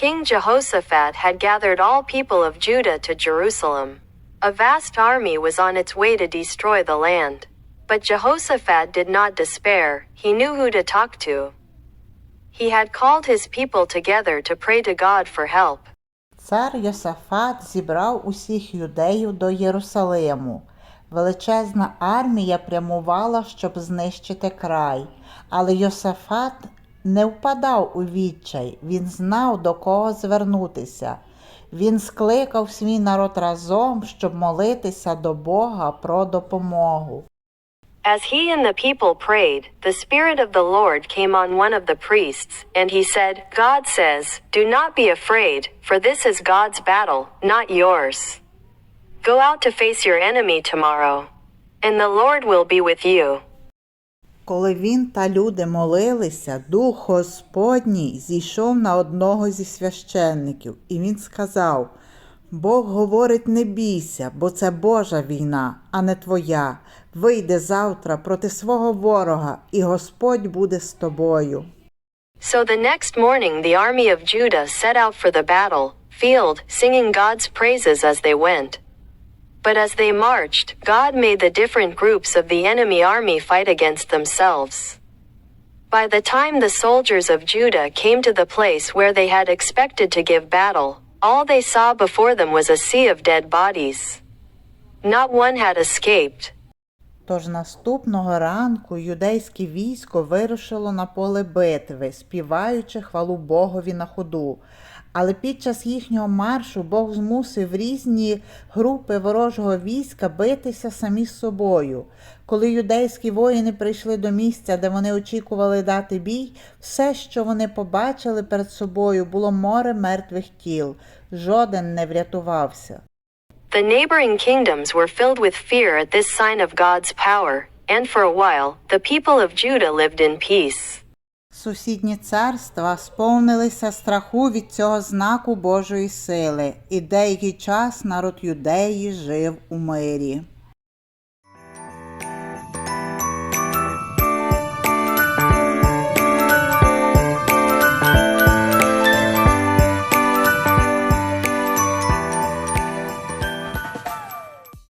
Jehoshaphat had gathered all people of Judah to Jerusalem. A vast army was on its way to destroy the land. But Jehoshaphat did not despair, he knew who to talk to. He had called his people together to pray to God for help. Цар Йосафат зібрав усіх юдеїв до Єрусалиму. Величезна армія прямувала, щоб знищити край. Але Йосафат не впадав у відчай, він знав, до кого звернутися. Він скликав свій народ разом, щоб молитися до Бога про допомогу. As he and the people prayed, the Spirit of the Lord came on one of the priests, and he said, God says, Do not be afraid, for this is God's battle, not yours. Go out to face your enemy tomorrow, and the Lord will be with you. Коли він та люди молилися, Дух Господній зійшов на одного зі священників, і він сказав: Бог говорить, не бійся, бо це Божа війна, а не твоя. Вийди завтра проти свого ворога, і Господь буде з тобою. So the next morning the army of Judah set out for the battle field, singing God's praises as they went. But as they marched, God made the different groups of the enemy army fight against themselves. By the time the soldiers of Judah came to the place where they had expected to give battle, all they saw before them was a sea of dead bodies. Not one had escaped. Тож наступного ранку юдейське військо вирушило на поле битви, співаючи хвалу Богові на ходу. Але під час їхнього маршу Бог змусив різні групи ворожого війська битися самі з собою. Коли юдейські воїни прийшли до місця, де вони очікували дати бій, все, що вони побачили перед собою, було море мертвих тіл. Жоден не врятувався. The neighboring kingdoms were filled with fear at this sign of God's power, and for a while, the people of Judah lived in peace. Сусідні царства сповнилися страху від цього знаку Божої сили, і деякий час народ юдеї жив у мирі.